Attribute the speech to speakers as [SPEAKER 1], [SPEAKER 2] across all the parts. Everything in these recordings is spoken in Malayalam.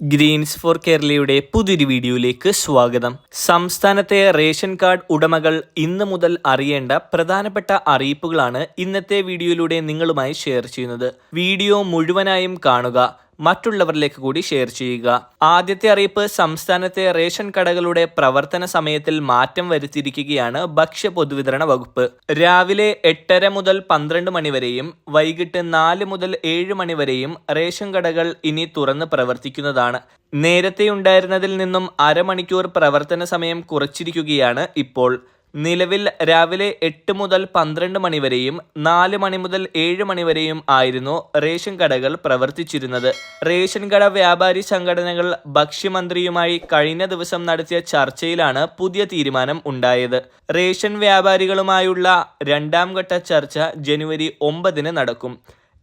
[SPEAKER 1] ഗ്രീൻസ് ഫോർ കേരളയുടെ പുതിയൊരു വീഡിയോയിലേക്ക് സ്വാഗതം. സംസ്ഥാനത്തെ റേഷൻ കാർഡ് ഉടമകൾ ഇന്ന് മുതൽ അറിയേണ്ട പ്രധാനപ്പെട്ട അറിയിപ്പുകളാണ് ഇന്നത്തെ വീഡിയോയിലൂടെ നിങ്ങളുമായി ഷെയർ ചെയ്യുന്നത്. വീഡിയോ മുഴുവനായും കാണുക. മറ്റുള്ളവരിലേക്ക് കൂടി ഷെയർ ചെയ്യുക. ആദ്യത്തെ അറിയിപ്പ് സംസ്ഥാനത്തെ റേഷൻ കടകളുടെ പ്രവർത്തന സമയത്തിൽ മാറ്റം വരുത്തിയിരിക്കുകയാണ് ഭക്ഷ്യ പൊതുവിതരണ വകുപ്പ്. രാവിലെ എട്ടര മുതൽ പന്ത്രണ്ട് മണിവരെയും വൈകിട്ട് നാല് മുതൽ ഏഴ് മണിവരെയും റേഷൻ കടകൾ ഇനി തുറന്ന് പ്രവർത്തിക്കുന്നതാണ്. നേരത്തെ ഉണ്ടായിരുന്നതിൽ നിന്നും അരമണിക്കൂർ പ്രവർത്തന സമയം കുറച്ചിരിക്കുകയാണ് ഇപ്പോൾ. നിലവിൽ രാവിലെ എട്ട് മുതൽ പന്ത്രണ്ട് മണിവരെയും നാല് മണി മുതൽ ഏഴ് മണിവരെയും ആയിരുന്നു റേഷൻ കടകൾ പ്രവർത്തിച്ചിരുന്നത്. റേഷൻ കട വ്യാപാരി സംഘടനകൾ ഭക്ഷ്യമന്ത്രിയുമായി കഴിഞ്ഞ ദിവസം നടത്തിയ ചർച്ചയിലാണ് പുതിയ തീരുമാനം ഉണ്ടായത്. റേഷൻ വ്യാപാരികളുമായുള്ള രണ്ടാം ഘട്ട ചർച്ച ജനുവരി ഒമ്പതിന് നടക്കും.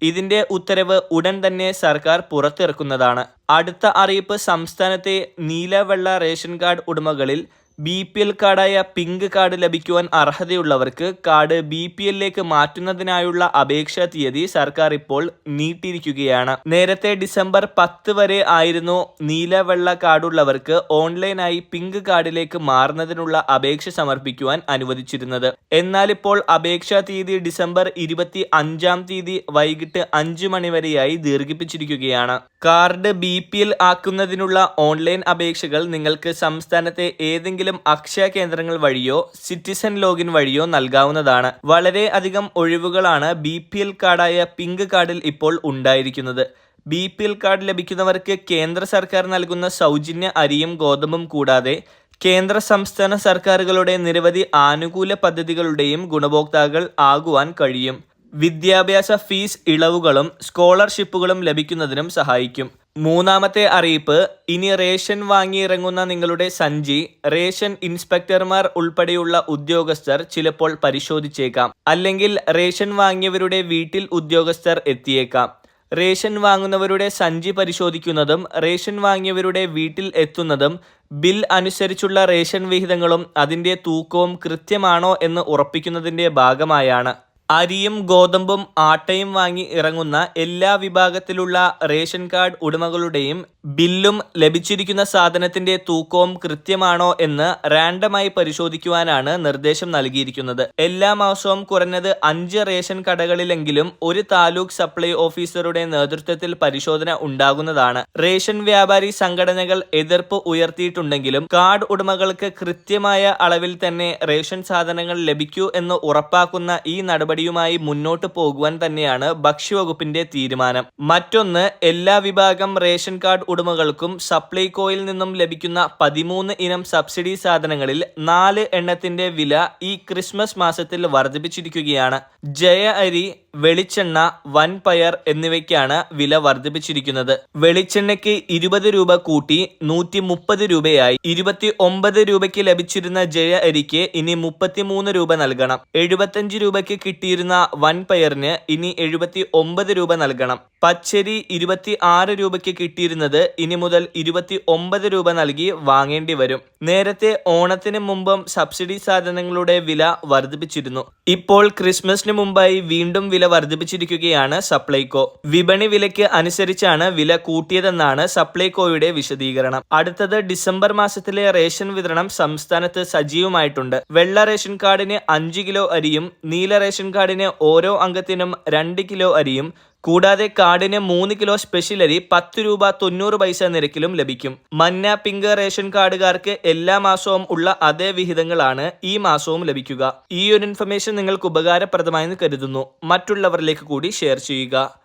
[SPEAKER 1] ഇതിന്റെ ഉത്തരവ് ഉടൻ തന്നെ സർക്കാർ പുറത്തിറക്കുന്നതാണ്. അടുത്ത അറിയിപ്പ് സംസ്ഥാനത്തെ നീലവെള്ള റേഷൻ കാർഡ് ഉടമകളിൽ ബി പി എൽ കാർഡായ പിങ്ക് കാർഡ് ലഭിക്കുവാൻ അർഹതയുള്ളവർക്ക് കാർഡ് ബി പി എല്ലിലേക്ക് മാറ്റുന്നതിനായുള്ള അപേക്ഷാ തീയതി സർക്കാർ ഇപ്പോൾ നീട്ടിയിരിക്കുകയാണ്. നേരത്തെ ഡിസംബർ പത്ത് വരെ ആയിരുന്നു നീലവെള്ള കാർഡുള്ളവർക്ക് ഓൺലൈനായി പിങ്ക് കാർഡിലേക്ക് മാറുന്നതിനുള്ള അപേക്ഷ സമർപ്പിക്കുവാൻ അനുവദിച്ചിരുന്നത്. എന്നാൽ ഇപ്പോൾ അപേക്ഷാ തീയതി ഡിസംബർ ഇരുപത്തി അഞ്ചാം തീയതി വൈകിട്ട് അഞ്ചു മണിവരെയായി ദീർഘിപ്പിച്ചിരിക്കുകയാണ്. കാർഡ് ബി പി എൽ ആക്കുന്നതിനുള്ള ഓൺലൈൻ അപേക്ഷകൾ നിങ്ങൾക്ക് സംസ്ഥാനത്തെ ഏതെങ്കിലും അക്ഷയ കേന്ദ്രങ്ങൾ വഴിയോ സിറ്റിസൺ ലോഗിൻ വഴിയോ നൽകാവുന്നതാണ്. വളരെ അധികം ഒഴിവുകളാണ് ബി പി എൽ കാർഡായ പിങ്ക് കാർഡിൽ ഇപ്പോൾ ഉണ്ടായിരിക്കുന്നത്. ബി പി എൽ കാർഡ് ലഭിക്കുന്നവർക്ക് കേന്ദ്ര സർക്കാർ നൽകുന്ന സൗജന്യ അരിയും ഗോതമ്പും കൂടാതെ കേന്ദ്ര സംസ്ഥാന സർക്കാരുകളുടെ നിരവധി ആനുകൂല പദ്ധതികളുടെയും ഗുണഭോക്താക്കൾ ആകുവാൻ കഴിയും. വിദ്യാഭ്യാസ ഫീസ് ഇളവുകളും സ്കോളർഷിപ്പുകളും ലഭിക്കുന്നതിനും സഹായിക്കും. മൂന്നാമത്തെ അറിയിപ്പ് ഇനി റേഷൻ വാങ്ങിയിറങ്ങുന്ന നിങ്ങളുടെ സഞ്ചി റേഷൻ ഇൻസ്പെക്ടർമാർ ഉൾപ്പെടെയുള്ള ഉദ്യോഗസ്ഥർ ചിലപ്പോൾ പരിശോധിച്ചേക്കാം. അല്ലെങ്കിൽ റേഷൻ വാങ്ങിയവരുടെ വീട്ടിൽ ഉദ്യോഗസ്ഥർ എത്തിയേക്കാം. റേഷൻ വാങ്ങുന്നവരുടെ സഞ്ചി പരിശോധിക്കുന്നതും റേഷൻ വാങ്ങിയവരുടെ വീട്ടിൽ എത്തുന്നതും ബിൽ അനുസരിച്ചുള്ള റേഷൻ വിഹിതങ്ങളും അതിന്റെ തൂക്കവും കൃത്യമാണോ എന്ന് ഉറപ്പിക്കുന്നതിന്റെ ഭാഗമായാണ്. അരിയും ഗോതമ്പും ആട്ടയും വാങ്ങി ഇറങ്ങുന്ന എല്ലാ വിഭാഗത്തിലുള്ള റേഷൻ കാർഡ് ഉടമകളുടെയും ബില്ലും ലഭിച്ചിരിക്കുന്ന സാധനത്തിന്റെ തൂക്കവും കൃത്യമാണോ എന്ന് റാൻഡമായി പരിശോധിക്കുവാനാണ് നിർദ്ദേശം നൽകിയിരിക്കുന്നത്. എല്ലാ മാസവും കുറഞ്ഞത് അഞ്ച് റേഷൻ കടകളിലെങ്കിലും ഒരു താലൂക്ക് സപ്ലൈ ഓഫീസറുടെ നേതൃത്വത്തിൽ പരിശോധന ഉണ്ടാകുന്നതാണ്. റേഷൻ വ്യാപാരി സംഘടനകൾ എതിർപ്പ് ഉയർത്തിയിട്ടുണ്ടെങ്കിലും കാർഡ് ഉടമകൾക്ക് കൃത്യമായ അളവിൽ തന്നെ റേഷൻ സാധനങ്ങൾ ലഭിക്കൂ എന്ന് ഉറപ്പാക്കുന്ന ഈ നടപടിയുമായി മുന്നോട്ട് പോകുവാൻ തന്നെയാണ് ഭക്ഷ്യവകുപ്പിന്റെ തീരുമാനം. മറ്റൊന്ന് എല്ലാ വിഭാഗം റേഷൻ കാർഡ് ഉടമകൾക്കും സപ്ലൈകോയിൽ നിന്നും ലഭിക്കുന്ന പതിമൂന്ന് ഇനം സബ്സിഡി സാധനങ്ങളിൽ നാല് എണ്ണത്തിന്റെ വില ഈ ക്രിസ്മസ് മാസത്തിൽ വർദ്ധിപ്പിച്ചിരിക്കുകയാണ്. ജയ അരി വെളിച്ചെണ്ണ വൻപയർ എന്നിവയ്ക്കാണ് വില വർദ്ധിപ്പിച്ചിരിക്കുന്നത്. വെളിച്ചെണ്ണയ്ക്ക് ഇരുപത് രൂപ കൂട്ടി നൂറ്റി മുപ്പത് രൂപയായി. ഇരുപത്തി ഒമ്പത് രൂപയ്ക്ക് ലഭിച്ചിരുന്ന ജയ അരിക്ക് ഇനി മുപ്പത്തിമൂന്ന് രൂപ നൽകണം. എഴുപത്തഞ്ച് രൂപയ്ക്ക് കിട്ടിയിരുന്ന വൻപയറിന് ഇനി എഴുപത്തി ഒമ്പത് രൂപ നൽകണം. പച്ചരി ഇരുപത്തി ആറ് രൂപയ്ക്ക് കിട്ടിയിരുന്നത് ഇനി മുതൽ ഇരുപത്തി ഒമ്പത് രൂപ നൽകി വാങ്ങേണ്ടി വരും. നേരത്തെ ഓണത്തിന് മുമ്പും സബ്സിഡി സാധനങ്ങളുടെ വില വർദ്ധിപ്പിച്ചിരുന്നു. ഇപ്പോൾ ക്രിസ്മസിന് മുമ്പായി വീണ്ടും വില വർദ്ധിപ്പിച്ചിരിക്കുകയാണ് സപ്ലൈകോ. വിപണി വിലയ്ക്ക് അനുസരിച്ചാണ് വില കൂട്ടിയതെന്നാണ് സപ്ലൈകോയുടെ വിശദീകരണം. അടുത്തത് ഡിസംബർ മാസത്തിലെ റേഷൻ വിതരണം സംസ്ഥാനത്ത് സജീവമായിട്ടുണ്ട്. വെള്ള റേഷൻ കാർഡിന് അഞ്ച് കിലോ അരിയും നീല റേഷൻ കാർഡിന് ഓരോ അംഗത്തിനും രണ്ട് കിലോ അരിയും കൂടാതെ കാർഡിന് മൂന്ന് കിലോ സ്പെഷ്യൽ അരി പത്ത് രൂപ തൊണ്ണൂറ് പൈസ നിരക്കിലും ലഭിക്കും. മന്ന പിങ്ക് റേഷൻ കാർഡുകാർക്ക് എല്ലാ മാസവും ഉള്ള അതേ വിഹിതങ്ങളാണ് ഈ മാസവും ലഭിക്കുക. ഈ ഒരു ഇൻഫർമേഷൻ നിങ്ങൾക്ക് ഉപകാരപ്രദമായെന്ന് കരുതുന്നു. മറ്റുള്ളവരിലേക്ക് കൂടി ഷെയർ ചെയ്യുക.